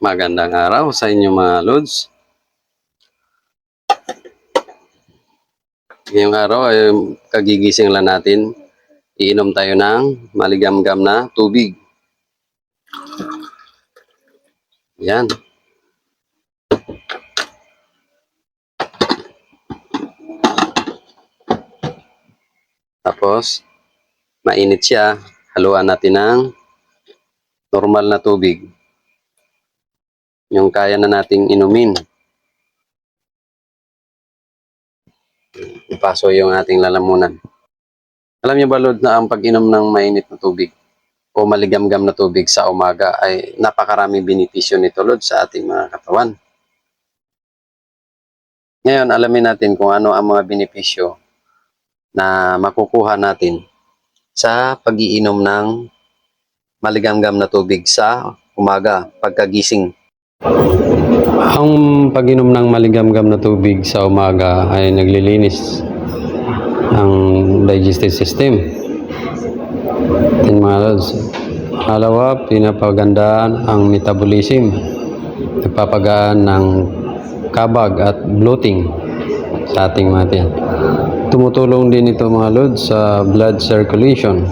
Magandang araw sa inyo mga Lods. Ngayong araw ay kagigising lang natin. Iinom tayo ng maligamgam na tubig. Yan. Tapos, mainit siya. Haluan natin ng normal na tubig. Yung kaya na nating inumin. Ipaso yung ating lalamunan. Alam niyo ba, Lord, na ang pag-inom ng mainit na tubig o maligamgam na tubig sa umaga ay napakaraming benepisyo nito, Lord, sa ating mga katawan. Ngayon, alamin natin kung ano ang mga benepisyo na makukuha natin sa pag-iinom ng maligamgam na tubig sa umaga pagkagising. Ang pag-inom ng maligamgam na tubig sa umaga ay naglilinis ng digestive system. Yan mga lods. Ang metabolism. Nagpapagaan ng kabag at bloating sa ating mga tiyan. Tumutulong din ito mga lods sa blood circulation.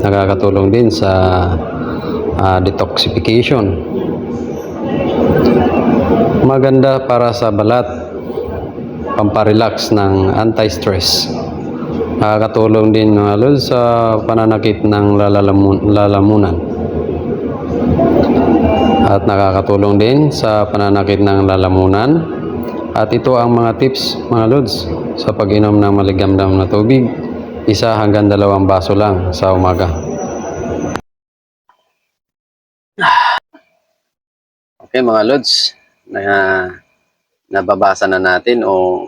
Nakakatulong din sa ah, detoxification. Maganda para sa balat, pamparelax ng anti-stress. Nakakatulong din mga lods sa pananakit ng lalamunan. At nakakatulong din sa pananakit ng lalamunan. At ito ang mga tips mga lods sa pag-inom ng maligamdam na tubig. Isa hanggang dalawang baso lang sa umaga. Okay mga lods, na nababasa na natin o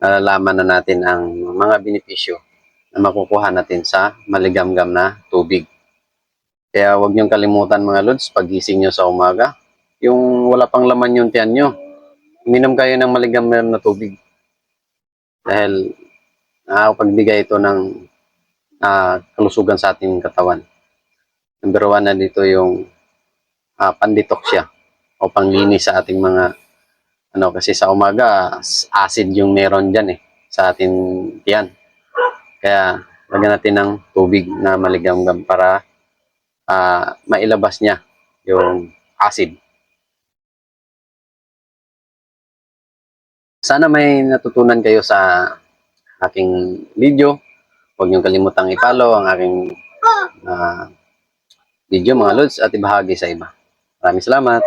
nalalaman na natin ang mga benepisyo na makukuha natin sa maligamgam na tubig. Kaya huwag niyong kalimutan mga lods, pagising nyo sa umaga, yung wala pang laman yung tiyan nyo, uminom kayo ng maligamgam na tubig. Dahil nakakapagbigay ito ng ah, kalusugan sa ating katawan. Number one na dito yung uh, pandetox siya o panglinis sa ating mga ano kasi sa umaga acid yung meron diyan eh sa ating tiyan. Kaya lagyan natin ng tubig na maligamgam para ah, mailabas niya yung acid. Sana may natutunan kayo sa aking video. Huwag niyong kalimutang i-follow ang aking ah, video mga lods at ibahagi sa iba. Maraming salamat.